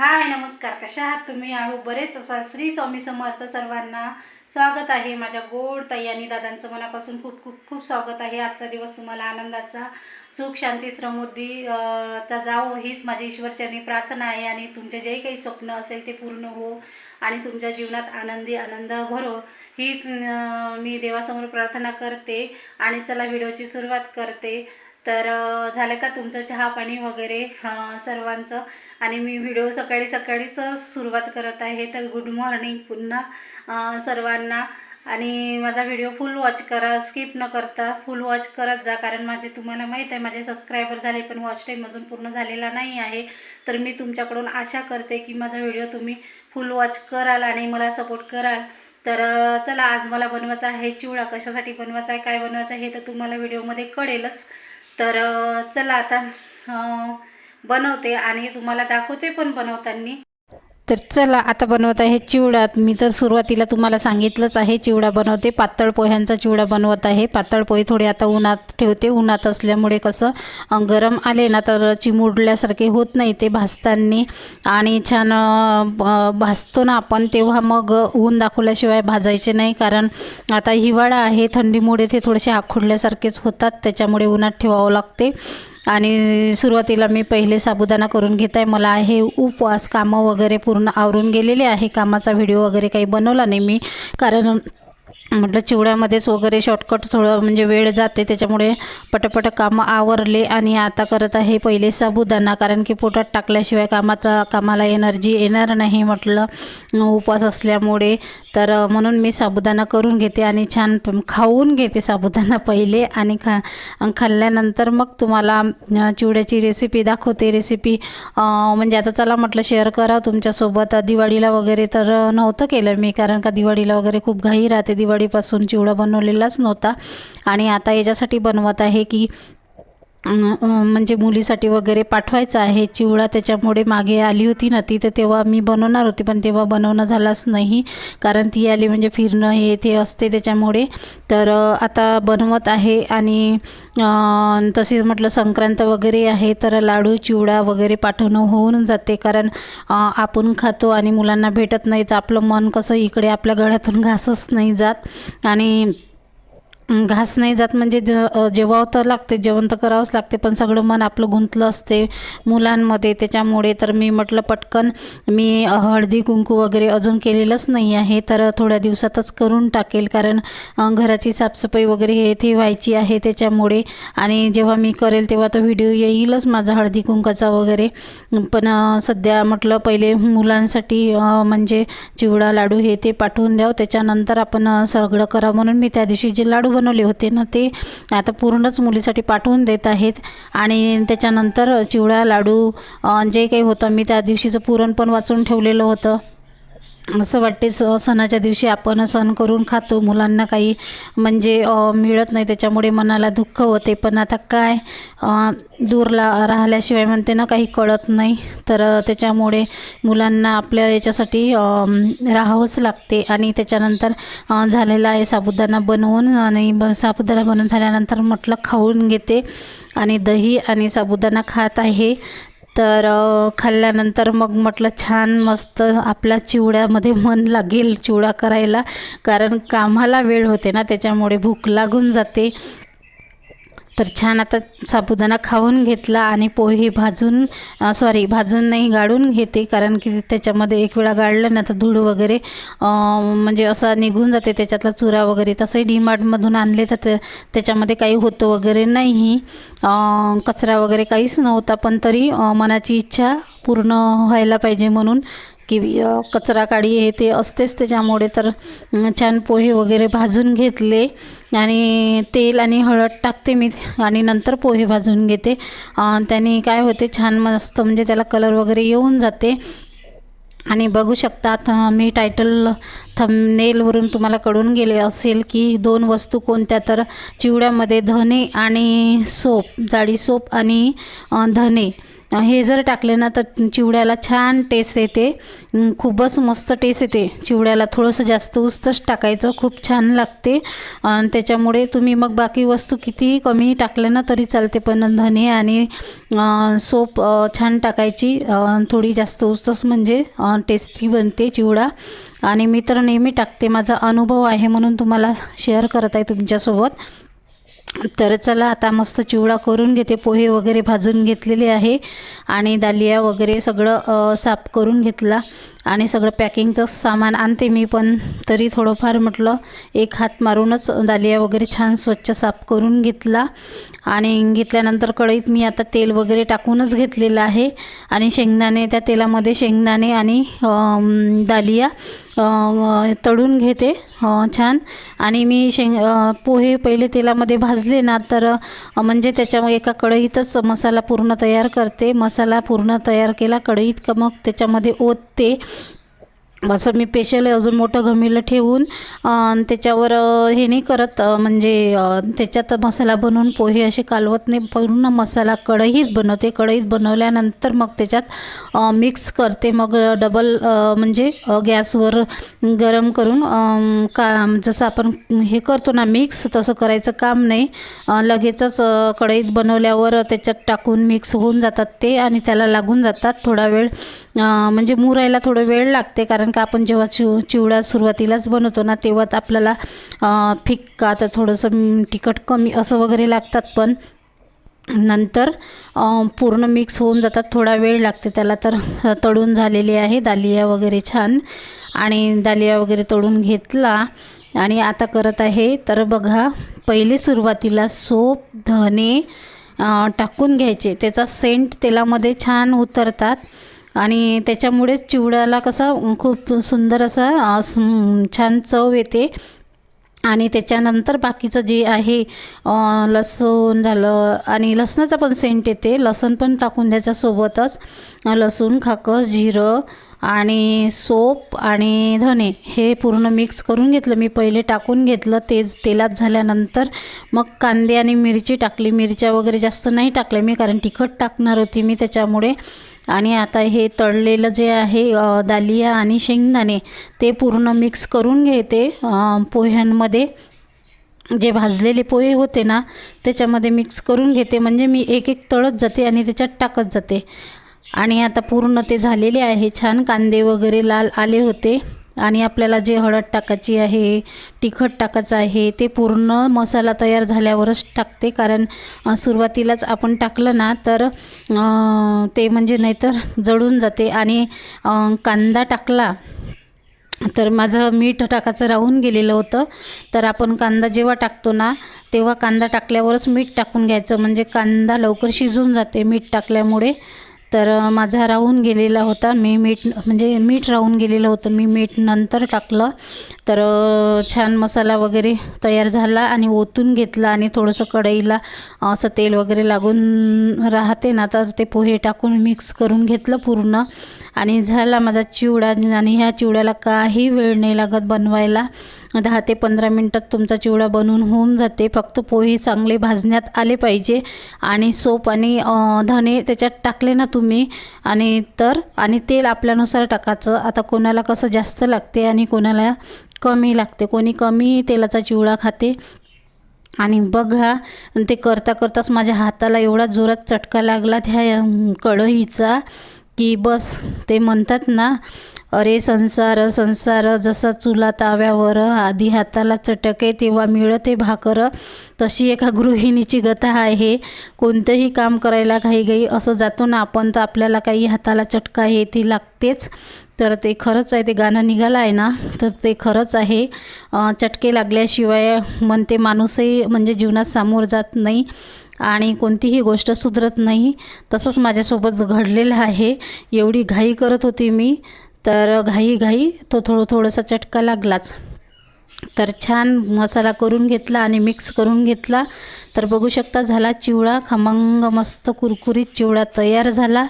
हाय नमस्कार. कशा आहात तुम्ही? आहो बरेच असा श्री स्वामी समर्थ सर्वांना स्वागत आहे माझ्या गोड ताई आणि दादांचं मनापासून खूप खूप खूप स्वागत आहे. आजचा दिवस तुम्हाला आनंदाचा सुख शांती श्रमोद्दी चा जावो हीच माझी ईश्वरचरणी प्रार्थना आहे आणि तुमचे जे काही स्वप्न असेल ते पूर्ण हो आणि तुमच्या जीवनात आनंदी आनंद भरो. हीच मी देवासमोर प्रार्थना करते आणि चला व्हिडिओची सुरुवात करते. तर झालं का तुमचं चहा पाणी वगैरे सर्वांचं? आणि मी व्हिडिओ सकाळी सकाळीच सुरुवात करत आहे तर गुड मॉर्निंग पुन्हा सर्वांना. आणि माझा व्हिडिओ फुल वॉच करा स्किप न करता फुल वॉच करत जा कारण माझे तुम्हाला माहीत आहे माझे सबस्क्रायबर झाले पण वॉच टाईम अजून पूर्ण झालेला नाही आहे. तर मी तुमच्याकडून आशा करते की माझा व्हिडिओ तुम्ही फुल वॉच कराल आणि मला सपोर्ट कराल. तर चला आज मला बनवायचा आहे चिवडा. कशासाठी बनवायचा आहे काय बनवायचं आहे हे तर तुम्हाला व्हिडिओमध्ये कळेलच. तर चला आता बनवते आणि तुम्हाला दाखवते पण बनवताना. तर चला आता बनवत आहे चिवडा. मी तर सुरुवातीला तुम्हाला सांगितलंच आहे चिवडा बनवते. पातळ पोह्यांचा चिवडा बनवत आहे. पातळ पोहे थोडे आता उन्हात ठेवते. उन्हात असल्यामुळे कसं गरम आले ना तर चिमुडल्यासारखे होत नाही ते भाजताना. आणि छान भाजतो ना आपण तेव्हा मग ऊन दाखवल्याशिवाय भाजायचे नाही. कारण आता हिवाळा आहे थंडीमुळे ते थोडेसे आखुडल्यासारखेच होतात. त्याच्यामुळे उन्हात ठेवावं लागते. आणि सुरुवातीला मी पहिले साबुदाणा करून घेत आहे मला हे उपवास कामं वगैरे पूर्ण आवरून गेलेले आहे. कामाचा व्हिडिओ वगैरे काही बनवला नाही मी. कारण म्हटलं चिवड्यामध्येच वगैरे शॉर्टकट थोडं म्हणजे वेळ जाते. त्याच्यामुळे पटपट कामं आवरले आणि आता करत आहे पहिले साबुदाणा. कारण की पोटात टाकल्याशिवाय कामाचा कामाला एनर्जी येणार नाही म्हटलं. उपवास असल्यामुळे तर म्हणून मी साबुदाणा करून घेते आणि छान खाऊन घेते साबुदाणा पहिले आणि खा खाल्ल्यानंतर मग तुम्हाला चिवड्याची रेसिपी दाखवते. रेसिपी म्हणजे आता चला म्हटलं शेअर करा तुमच्यासोबत. दिवाळीला वगैरे तर नव्हतं केलं मी कारण का दिवाळीला वगैरे खूप घाई राहते. दिवाळीपासून चिवडा बनवलेलाच नव्हता. आणि आता याच्यासाठी बनवत आहे की म्हणजे मुलीसाठी वगैरे पाठवायचं आहे. चिवडा त्याच्यामुळे मागे आली होती ना ती तर तेव्हा मी बनवणार होती पण तेव्हा बनवणं झालाच नाही. कारण ती आली म्हणजे फिरणं हे ते असते त्याच्यामुळे. तर आता बनवत आहे आणि तसेच म्हटलं संक्रांत वगैरे आहे तर लाडू चिवडा वगैरे पाठवणं होऊन जाते. कारण आपण खातो आणि मुलांना भेटत नाही तर आपलं मन कसं इकडे आपल्या गळ्यातून घासच नाही जात. आणि घास नाही जात. म्हणजे ज जेवावं तर लागते जेवण तर करावंच लागते पण सगळं मन आपलं गुंतलं असते मुलांमध्ये. त्याच्यामुळे तर मी म्हटलं पटकन मी हळदी कुंकू वगैरे अजून केलेलंच नाही आहे. तर थोड्या दिवसातच करून टाकेल कारण घराची साफसफाई वगैरे हे ते व्हायची आहे त्याच्यामुळे. आणि जेव्हा मी करेल तेव्हा तो व्हिडिओ येईलच माझा हळदी कुंकाचा वगैरे. पण सध्या म्हटलं पहिले मुलांसाठी म्हणजे चिवडा लाडू हे ते पाठवून द्यावं. त्याच्यानंतर आपण सगळं करा म्हणून मी त्या दिवशी जे लाडू बनवले होते ना ते. आता पूर्णच मुलीसाठी पाठवून देत आहेत. आणि त्याच्यानंतर चिवडा लाडू जे काही होतं मी त्या दिवशीचं पुरण पण वाचून ठेवलेलं होतं. असं वाटते स सणाच्या दिवशी आपण सण करून खातो. मुलांना काही म्हणजे मिळत नाही. त्याच्यामुळे मनाला दुःख होते. पण आता काय दूरला राहिल्याशिवाय म्हणते ना काही कळत नाही. तर त्याच्यामुळे मुलांना आपल्या याच्यासाठी राहावंच लागते. आणि त्याच्यानंतर झालेला आहे साबुदाणा बनवून. आणि ब साबुदाणा बनवून झाल्यानंतर म्हटलं खाऊन घेते. आणि दही आणि साबुदाणा खात आहे. तर खाल्ल्यानंतर मग म्हटलं छान मस्त आपल्या चिवड्यामध्ये मन लागेल चिवडा करायला. कारण कामाला वेळ होते ना त्याच्यामुळे भूक लागून जाते. तर छान आता साबुदाणा खाऊन घेतला आणि पोहे भाजून सॉरी भाजून नाही गाळून घेते. कारण की त्याच्यामध्ये एक वेळा गाळलं ना तर धूळ वगैरे म्हणजे असा निघून जाते. त्याच्यातला चुरा वगैरे तसंही डीमार्टमधून आणले तर त्याच्यामध्ये काही होतं वगैरे नाही. कचरा वगैरे काहीच नव्हता. पण तरी मनाची इच्छा पूर्ण व्हायला पाहिजे म्हणून की कचरा काडी हे ते असतेच त्याच्यामुळे तर छान पोहे वगैरे भाजून घेतले आणि तेल आणि हळद टाकते मी आणि नंतर पोहे भाजून घेते. त्याने काय होते छान मस्त म्हणजे त्याला कलर वगैरे येऊन जाते. आणि बघू शकतात मी टायटल थंबनेलवरून तुम्हाला कळून गेले असेल की दोन वस्तू कोणत्या तर चिवड्यामध्ये धने आणि सोप जाडी सोप आणि धने. हे जर टाकले ना तर चिवड्याला छान टेस्ट येते. खूपच मस्त टेस्ट येते चिवड्याला. थोडंसं जास्त उस्तच टाकायचं खूप छान लागते. आणि त्याच्यामुळे तुम्ही मग बाकी वस्तू कितीही कमी टाकल्या ना तरी चालते. पण धने आणि सोप छान टाकायची. थोडी जास्त उस्तच म्हणजे टेस्टी बनते चिवडा. आणि मी तर नेहमी टाकते. माझा अनुभव आहे म्हणून तुम्हाला शेअर करत आहे तुमच्यासोबत. तर चला आता मस्त चिवडा करून घेते पोहे वगैरे भाजून घेतलेले आहे आणि दालिया वगैरे सगळं साफ करून घेतला. आणि सगळं पॅकिंगचं सामान आणते मी पण. तरी थोडंफार म्हटलं एक हात मारूनच दालिया वगैरे छान स्वच्छ साफ करून घेतला. आणि घेतल्यानंतर कढईत मी आता तेल वगैरे टाकूनच घेतलेलं आहे. आणि शेंगदाणे त्या तेलामध्ये शेंगदाणे आणि दालिया तळून घेते छान. आणि मी शेंग पोहे पहिले तेलामध्ये भाजले ना तर म्हणजे त्याच्यामुळे एका कढईतच मसाला पूर्ण तयार करते. मसाला पूर्ण तयार केला कढईत का मग त्याच्यामध्ये ओतते. असं मी पेशल अजून मोठं घमिलं ठेवून त्याच्यावर हे नाही करत म्हणजे त्याच्यात मसाला बनवून पोहे असे कालवत नाही पूर्ण मसाला कढईत बनवते. कढईत बनवल्यानंतर मग त्याच्यात मिक्स करते. मग डबल म्हणजे गॅसवर गरम करून का जसं आपण हे करतो ना मिक्स तसं करायचं काम नाही. लगेचच कढईत बनवल्यावर त्याच्यात टाकून मिक्स होऊन जातात ते आणि त्याला लागून जातात थोडा वेळ. म्हणजे मुरायला थोडं वेळ लागते कारण का आपण जेव्हा चिव चिवडा सुरुवातीलाच बनवतो ना तेव्हा तर आपल्याला फिक्का तर थोडंसं तिखट कमी असं वगैरे लागतात पण नंतर पूर्ण मिक्स होऊन जातात थोडा वेळ लागते त्याला तर तळून झालेली आहे दालिया वगैरे छान. आणि दालिया वगैरे तळून घेतला. आणि आता करत आहे तर बघा पहिले सुरुवातीला सोप धने टाकून घ्यायचे. त्याचा सेंट तेलामध्ये छान उतरतात. आणि त्याच्यामुळेच चिवड्याला कसा खूप सुंदर असा छान चव येते. आणि त्याच्यानंतर बाकीचं जे आहे लसूण झालं आणि लसणाचा पण सेंट येते. लसूण पण टाकून द्यायच्या सोबतच. लसूण खाकस जिरं आणि सोप आणि धने हे पूर्ण मिक्स करून घेतलं. मी पहिले टाकून घेतलं तेज तेलात झाल्यानंतर मग कांदे आणि मिरची टाकली. मिरच्या वगैरे जास्त नाही टाकल्या मी कारण तिखट टाकणार होती मी त्याच्यामुळे आणि आता हे तळलेलं जे आहे दालिया आणि शेंगदाणे ते पूर्ण मिक्स करून घेते पोह्यांमध्ये. जे भाजलेले पोहे होते ना त्याच्यामध्ये मिक्स करून घेते. म्हणजे मी एक एक तळत जाते आणि त्याच्यात टाकत जाते. आणि आता पूर्ण ते झालेले आहे. छान कांदे वगैरे लाल आले होते. आणि आपल्याला जे हळद टाकायची आहे तिखट टाकायचं आहे ते पूर्ण मसाला तयार झाल्यावरच टाकते. कारण सुरुवातीलाच आपण टाकलं ना तर ते म्हणजे नाहीतर जळून जाते. आणि कांदा टाकला तर माझं मीठ टाकायचं राहून गेलेलं होतं. तर आपण कांदा जेव्हा टाकतो ना तेव्हा कांदा टाकल्यावरच मीठ टाकून घ्यायचं. म्हणजे कांदा लवकर शिजून जाते मीठ टाकल्यामुळे. तर माझा राहून गेलेला होता. मी मीठ म्हणजे मीठ राहून गेलेलं होतं. मी मीठ नंतर टाकलं. तर छान मसाला वगैरे तयार झाला आणि ओतून घेतला आणि थोडंसं कढईला असं तेल वगैरे लागून राहते ना तर ते पोहे टाकून मिक्स करून घेतलं पूर्ण. आणि झाला माझा चिवडा आणि ह्या चिवड्याला काही वेळ नाही लागत बनवायला. दहा ते पंधरा मिनटात तुमचा चिवडा बनवून होऊन जाते. फक्त पोहे चांगले भाजण्यात आले पाहिजे. आणि सोप आणि धने त्याच्यात टाकले ना तुम्ही. आणि तर आणि तेल आपल्यानुसार टाकायचं. आता कोणाला कसं जास्त लागते आणि कोणाला कमी लागते. कोणी कमी तेलाचा चिवडा खाते. आणि बघा ते करता करताच माझ्या हाताला एवढा जोरात चटका लागला. त्या कढईचा. की बस ते म्हणतात ना अरे संसार संसार जसा चुला ताव्यावर आधी हाताला चटके तेव्हा मिळते भाकर तशी एका गृहिणीची गथा आहे. कोणतंही काम करायला घाईघाई असं जातो ना आपण तर आपल्याला काही हाताला चटका हे ती लागतेच. तर ते खरंच आहे ते गाणं निघालं आहे ना तर ते खरंच आहे. चटके लागल्याशिवाय म्हणते माणूसही म्हणजे जीवनात सामोर जात नाही. आणि कोणतीही गोष्ट सुधरत नाही. तसंच माझ्यासोबत घडलेलं आहे. एवढी घाई करत होती मी तर घाई घाई तो थोडं थोडासा चटका लागलाच. तर छान मसाला करून घेतला आणि मिक्स करून घेतला. तर बघू शकता झाला चिवडा खमंग मस्त कुरकुरीत चिवडा तयार झाला.